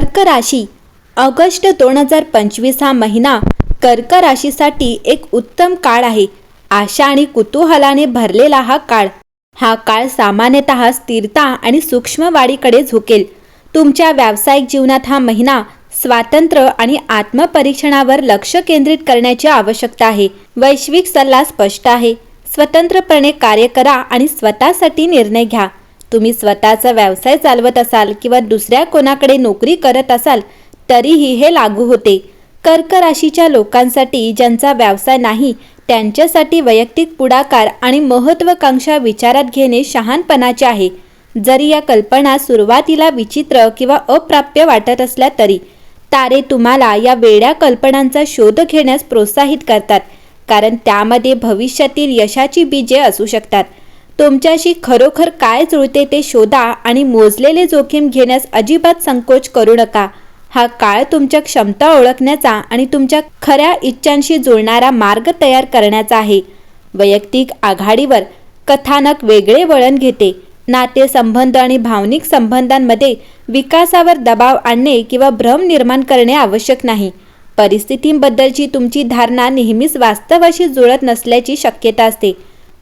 कर्क राशी. ऑगस्ट दोन हजार पंचवीस हा महिना कर्क राशीसाठी एक उत्तम काळ आहे. आशा आणि कुतूहलाने भरलेला हा काळ. हा काळ सामान्यतः स्थिरता आणि सूक्ष्म वाढीकडे झुकेल. तुमच्या व्यावसायिक जीवनात हा महिना स्वातंत्र्य आणि आत्मपरीक्षणावर लक्ष केंद्रित करण्याची आवश्यकता आहे. वैश्विक सल्ला स्पष्ट आहे. स्वतंत्रपणे कार्य करा आणि स्वतःसाठी निर्णय घ्या. तुम्ही स्वतःचा व्यवसाय चालवत असाल किंवा दुसऱ्या कोणाकडे नोकरी करत असाल तरीही हे लागू होते. कर्क राशीच्या लोकांसाठी ज्यांचा व्यवसाय नाही त्यांच्यासाठी वैयक्तिक पुढाकार आणि महत्त्वाकांक्षा विचारात घेणे शहाणपणाचे आहे. जरी या कल्पना सुरुवातीला विचित्र किंवा अप्राप्य वाटत असल्या तरी तारे तुम्हाला या वेड्या कल्पनांचा शोध घेण्यास प्रोत्साहित करतात कारण त्यामध्ये भविष्यातील यशाची बीजे असू शकतात. तुमच्याशी खरोखर काय जुळते ते शोधा आणि मोजलेले जोखीम घेण्यास अजिबात संकोच करू नका. हा काळ तुमच्या क्षमता ओळखण्याचा आणि तुमच्या खऱ्या इच्छांशी जुळणारा मार्ग तयार करण्याचा आहे. वैयक्तिक आघाडीवर कथानक वेगळे वळण घेते. नातेसंबंध आणि भावनिक संबंधांमध्ये विकासावर दबाव आणणे किंवा भ्रम निर्माण करणे आवश्यक नाही. परिस्थितींबद्दलची तुमची धारणा नेहमीच वास्तवाशी जुळत नसल्याची शक्यता असते.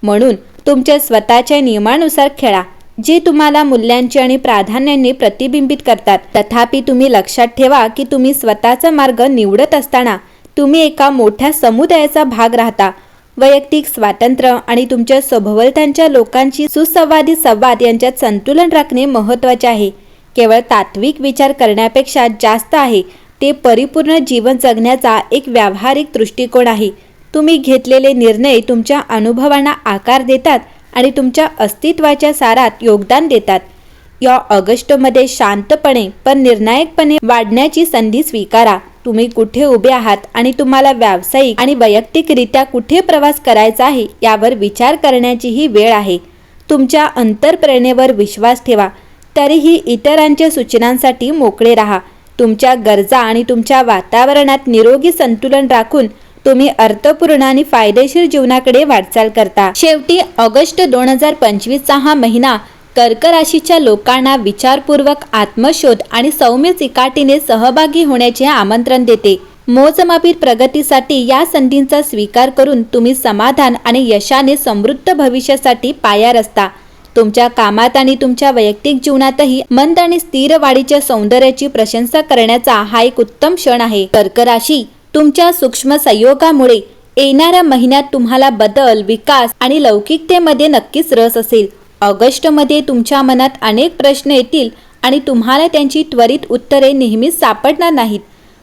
म्हणून तुमच्या स्वतःच्या नियमानुसार खेळा जे तुम्हाला मूल्यांची आणि प्राधान्यांनी प्रतिबिंबित करतात. तथापि तुम्ही लक्षात ठेवा की तुम्ही स्वतःचा मार्ग निवडत असताना तुम्ही एका मोठ्या समुदायाचा भाग राहता. वैयक्तिक स्वातंत्र्य आणि तुमच्या सभोवतांच्या लोकांची सुसंवादी संवाद यांच्यात संतुलन राखणे महत्त्वाचे आहे. केवळ तात्विक विचार करण्यापेक्षा जास्त आहे. ते परिपूर्ण जीवन जगण्याचा एक व्यावहारिक दृष्टिकोन आहे. तुम्ही घेतलेले निर्णय तुमच्या अनुभवांना आकार देतात आणि तुमच्या अस्तित्वाच्या सारात योगदान देतात. या ऑगस्टमध्ये शांतपणे पण निर्णायकपणे वाढण्याची संधी स्वीकारा. तुम्ही कुठे उभे आहात आणि तुम्हाला व्यावसायिक आणि वैयक्तिकरित्या कुठे प्रवास करायचा आहे यावर विचार करण्याचीही वेळ आहे. तुमच्या अंतरप्रेरणेवर विश्वास ठेवा. तरीही इतरांच्या सूचनांसाठी मोकळे राहा. तुमच्या गरजा आणि तुमच्या वातावरणात निरोगी संतुलन राखून तुम्ही अर्थपूर्ण आणि फायदेशीर जीवनाकडे वाटचाल करता. शेवटी ऑगस्ट दोन हजार पंचवीसचा हा महिना कर्क राशीच्या लोकांना विचारपूर्वक आत्मशोध आणि सौम्य चिकाटीने सहभागी होण्याचे आमंत्रण देते. मोजमापीत प्रगतीसाठी या संधींचा स्वीकार करून तुम्ही समाधान आणि यशाने समृद्ध भविष्यासाठी पाया रचता. तुमच्या कामात आणि तुमच्या वैयक्तिक जीवनातही मंद आणि स्थिर वाढीच्या सौंदर्याची प्रशंसा करण्याचा हा एक उत्तम क्षण आहे. कर्क राशी तुमच्या सूक्ष्म संयोगामुळे येणाऱ्या महिन्यात तुम्हाला बदल विकास आणि लौकिकतेमध्ये नक्कीच रस असेल. ऑगस्टमध्ये तुमच्या मनात अनेक प्रश्न येतील आणि तुम्हाला त्यांची त्वरित उत्तरे नेहमीच सापडणार नाहीत.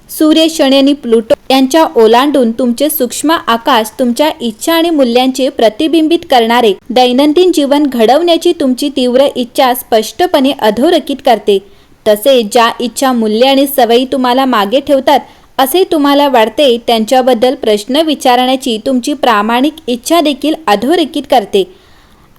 सूर्य शनी आणि प्लुटो यांच्या ओलांडून तुमचे सूक्ष्म आकाश तुमच्या इच्छा आणि मूल्यांचे प्रतिबिंबित करणारे. दैनंदिन जीवन घडवण्याची तुमची तीव्र इच्छा स्पष्टपणे अधोरेखित करते. तसेच ज्या इच्छा मूल्य आणि सवयी तुम्हाला मागे ठेवतात असे तुम्हाला वाटते त्यांच्याबद्दल प्रश्न विचारण्याची तुमची प्रामाणिक इच्छा देखील अधोरेखित करते.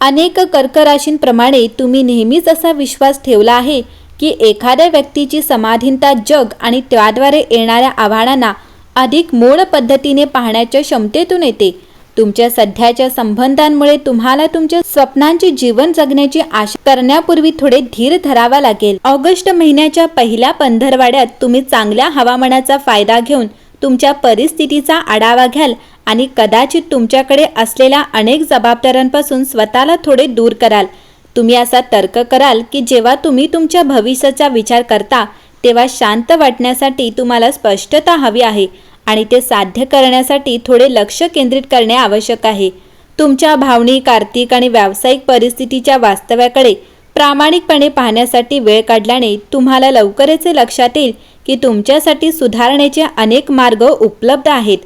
अनेक कर्कराशींप्रमाणे तुम्ही नेहमीच असा विश्वास ठेवला आहे की एखाद्या व्यक्तीची समाधीनता जग आणि त्याद्वारे येणाऱ्या आव्हानांना अधिक मूळ पद्धतीने पाहण्याच्या क्षमतेतून येते. तुमच्या सध्याच्या संबंधांमुळे तुम्हाला तुमच्या स्वप्नांचे जीवन जगण्याची आशा करण्यापूर्वी थोडे धीर धरावा लागेल. ऑगस्ट महिन्याच्या पहिल्या पंधरवाड्यात तुम्ही चांगल्या हवामानाचा फायदा घेऊन तुमच्या परिस्थितीचा आढावा घ्याल आणि कदाचित तुमच्याकडे असलेल्या अनेक जबाबदाऱ्यांपासून स्वतःला थोडे दूर कराल. तुम्ही असा तर्क कराल की जेव्हा तुम्ही तुमच्या भविष्याचा विचार करता तेव्हा शांत वाटण्यासाठी तुम्हाला स्पष्टता हवी आहे. आणि ते साध्य करण्यासाठी थोडे लक्ष केंद्रित करणे आवश्यक आहे. तुमच्या भावनिक आर्थिक आणि व्यावसायिक परिस्थितीच्या वास्तव्याकडे प्रामाणिकपणे पाहण्यासाठी वेळ काढल्याने तुम्हाला लवकरच लक्षात येईल की तुमच्यासाठी सुधारण्याचे अनेक मार्ग उपलब्ध आहेत.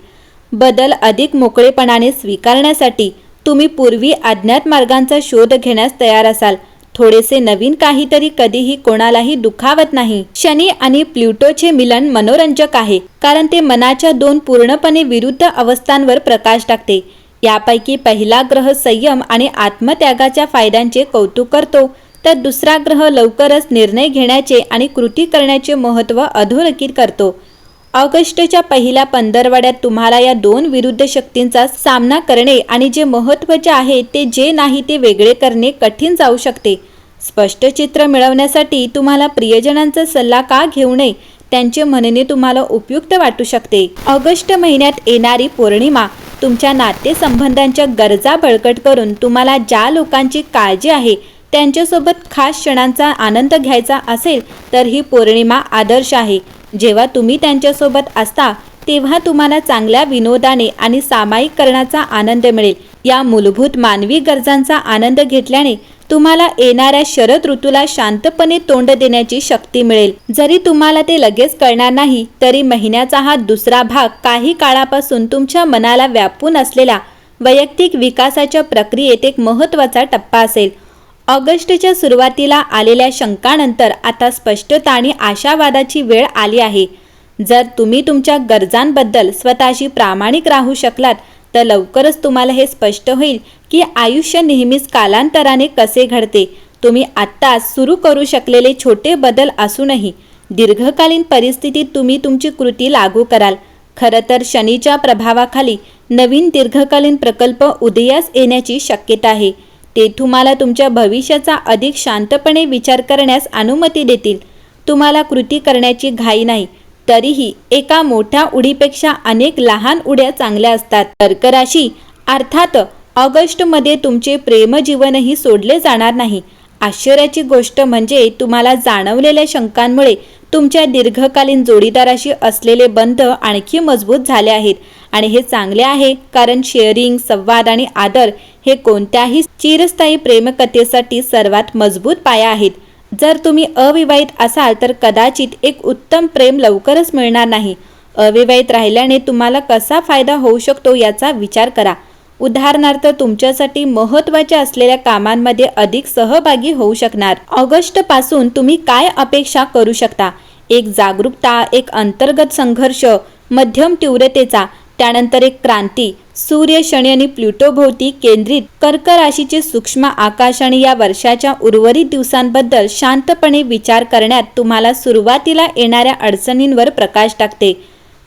बदल अधिक मोकळेपणाने स्वीकारण्यासाठी तुम्ही पूर्वी अज्ञात मार्गांचा शोध घेण्यास तयार असाल. थोडेसे नवीन काहीतरी कधीही कोणालाही दुखावत नाही. शनी आणि प्लुटोचे मिलन मनोरंजक आहे कारण ते मनाच्या दोन पूर्णपणे विरुद्ध अवस्थांवर प्रकाश टाकते. यापैकी पहिला ग्रह संयम आणि आत्मत्यागाच्या फायद्यांचे कौतुक करतो तर दुसरा ग्रह लवकरच निर्णय घेण्याचे आणि कृती करण्याचे महत्त्व अधोरेखित करतो. ऑगस्टच्या पहिल्या पंधरवड्यात तुम्हाला या दोन विरुद्ध शक्तींचा सामना करणे आणि जे महत्त्वाचे आहे ते जे नाही ते वेगळे करणे कठीण जाऊ शकते. स्पष्ट चित्र मिळवण्यासाठी तुम्हाला प्रियजनांचा सल्ला का घेऊ नये त्यांचे म्हणणे तुम्हाला उपयुक्त वाटू शकते. ऑगस्ट महिन्यात येणारी पौर्णिमा तुमच्या नातेसंबंधांच्या गरजा बळकट करून तुम्हाला ज्या लोकांची काळजी आहे त्यांच्यासोबत खास क्षणांचा आनंद घ्यायचा असेल तर ही पौर्णिमा आदर्श आहे. जेव्हा तुम्ही त्यांच्यासोबत असता तेव्हा तुम्हाला चांगल्या विनोदाने आणि सामायिकरणाचा आनंद मिळेल. या मूलभूत मानवी गरजांचा आनंद घेतल्याने तुम्हाला येणाऱ्या शरद ऋतूला शांतपणे तोंड देण्याची शक्ती मिळेल. जरी तुम्हाला ते लगेच कळणार नाही तरी महिन्याचा हा दुसरा भाग काही काळापासून तुमच्या मनाला व्यापून असलेल्या वैयक्तिक विकासाच्या प्रक्रियेत एक महत्त्वाचा टप्पा असेल. ऑगस्टच्या सुरुवातीला आलेल्या शंकानंतर आता स्पष्टता आणि आशावादाची वेळ आली आहे. जर तुम्ही तुमच्या गरजांबद्दल स्वतःशी प्रामाणिक राहू शकलात तर लवकरच तुम्हाला हे स्पष्ट होईल की आयुष्य नेहमीच कालांतराने कसे घडते. तुम्ही आत्ताच सुरू करू शकलेले छोटे बदल असूनही दीर्घकालीन परिस्थितीत तुम्ही तुमची कृती लागू कराल. खरं तर शनीच्या प्रभावाखाली नवीन दीर्घकालीन प्रकल्प उदयास येण्याची शक्यता आहे. ते तुम्हाला तुमच्या भविष्याचा अधिक शांतपणे विचार करण्यास अनुमती देतील. तुम्हाला कृती करण्याची घाई नाही. तरीही एका मोठ्या उडीपेक्षा अनेक लहान उड्या चांगल्या असतात. कर्कराशी अर्थात ऑगस्टमध्ये तुमचे प्रेमजीवनही सोडले जाणार नाही. आश्चर्याची गोष्ट म्हणजे तुम्हाला जाणवलेल्या शंकांमुळे तुमच्या दीर्घकालीन जोडीदाराशी असलेले बंध आणखी मजबूत झाले आहेत. आणि हे चांगले आहे कारण शेअरिंग संवाद आणि आदर हे कोणत्याही चिरस्थायी प्रेमकथेसाठी सर्वात मजबूत पाया आहेत. जर तुम्ही अविवाहित असाल तर कदाचित एक उत्तम प्रेम लवकरच मिळणार नाही. अविवाहित राहिल्याने तुम्हाला कसा फायदा होऊ शकतो याचा विचार करा. उदाहरणार्थ तुमच्यासाठी महत्त्वाच्या असलेल्या कामांमध्ये अधिक सहभागी होऊ शकणार. ऑगस्टपासून तुम्ही काय अपेक्षा करू शकता? एक जागरूकता एक अंतर्गत संघर्ष मध्यम तीव्रतेचा त्यानंतर एक क्रांती सूर्य शनी आणि प्लुटो भोवती केंद्रित कर्क राशीचे सूक्ष्म आकाश आणि या वर्षाच्या उर्वरित दिवसांबद्दल शांतपणे विचार करण्यात तुम्हाला सुरुवातीला येणाऱ्या अडचणींवर प्रकाश टाकते.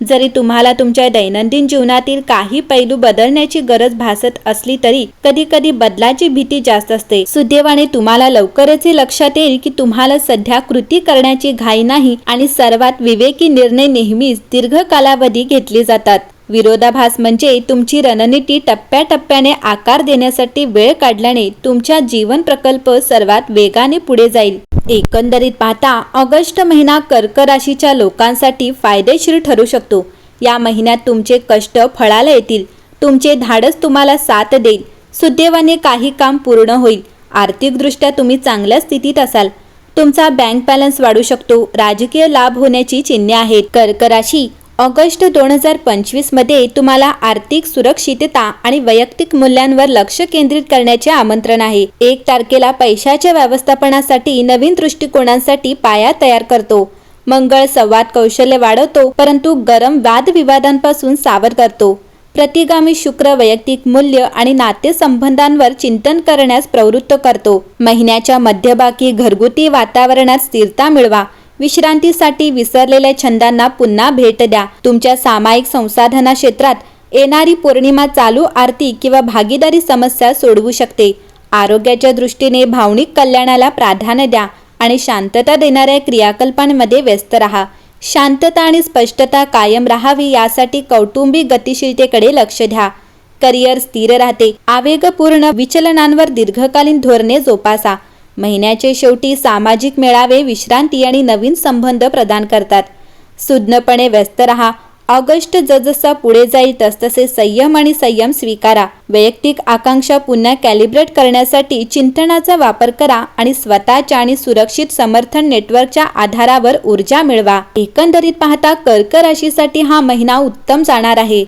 जरी तुम्हाला तुमच्या दैनंदिन जीवनातील काही पैलू बदलण्याची गरज भासत असली तरी कधी कधी बदलाची भीती जास्त असते. सुदैवाने तुम्हाला लवकरच हे लक्षात येईल की तुम्हाला सध्या कृती करण्याची घाई नाही आणि सर्वात विवेकी निर्णय नेहमीच दीर्घ कालावधी घेतले जातात. विरोधाभास म्हणजे तुमची रणनीती टप्प्याटप्प्याने आकार देण्यासाठी वेळ काढल्याने तुमच्या जीवन प्रकल्प सर्वात वेगाने पुढे जाईल. एकंदरीत पाहता ऑगस्ट महिना कर्क राशीच्या लोकांसाठी फायदेशीर ठरू शकतो. या महिन्यात तुमचे कष्ट फळाला येतील. तुमचे धाडस तुम्हाला साथ देईल. सुदैवाने काही काम पूर्ण होईल. आर्थिकदृष्ट्या तुम्ही चांगल्या स्थितीत असाल. तुमचा बँक बॅलन्स वाढू शकतो. राजकीय लाभ होण्याची चिन्हे आहेत. कर्क राशी ऑगस्ट दोन हजार पंचवीसमध्ये तुम्हाला आर्थिक सुरक्षितता आणि वैयक्तिक मूल्यांवर लक्ष केंद्रित करण्याचे आमंत्रण आहे. एक तारखेला पैशाच्या व्यवस्थापनासाठी नवीन दृष्टिकोनांसाठी पाया तयार करतो. मंगळ संवाद कौशल्य वाढवतो परंतु गरम वादविवादांपासून सावध करतो. प्रतिगामी शुक्र वैयक्तिक मूल्य आणि नातेसंबंधांवर चिंतन करण्यास प्रवृत्त करतो. महिन्याच्या मध्यभागी घरगुती वातावरणात स्थिरता मिळवा. विश्रांतीसाठी विसरलेल्या छंदांना पुन्हा भेट द्या. तुमच्या सामायिक संसाधना क्षेत्रात येणारी पौर्णिमा चालू आरती किंवा भागीदारी समस्या सोडवू शकते. आरोग्याच्या दृष्टीने भावनिक कल्याणाला प्राधान्य द्या आणि शांतता देणाऱ्या क्रियाकल्पांमध्ये व्यस्त राहा. शांतता आणि स्पष्टता कायम राहावी यासाठी कौटुंबिक गतिशीलतेकडे लक्ष द्या. करिअर स्थिर राहते. आवेगपूर्ण विचलनांवर दीर्घकालीन धोरणे जोपासा. महिन्याचे शेवटी सामाजिक मेळावे विश्रांती आणि नवीन संबंध प्रदान करतात. सुज्ञपणे व्यस्त रहा. ऑगस्ट जसजसा पुढे जाईल तसतसे संयम आणि संयम स्वीकारा. वैयक्तिक आकांक्षा पुन्हा कॅलिब्रेट करण्यासाठी चिंतनाचा वापर करा आणि स्वतःच्या आणि सुरक्षित समर्थन नेटवर्कच्या आधारावर ऊर्जा मिळवा. एकंदरीत पाहता कर्क राशीसाठी हा महिना उत्तम जाणार आहे.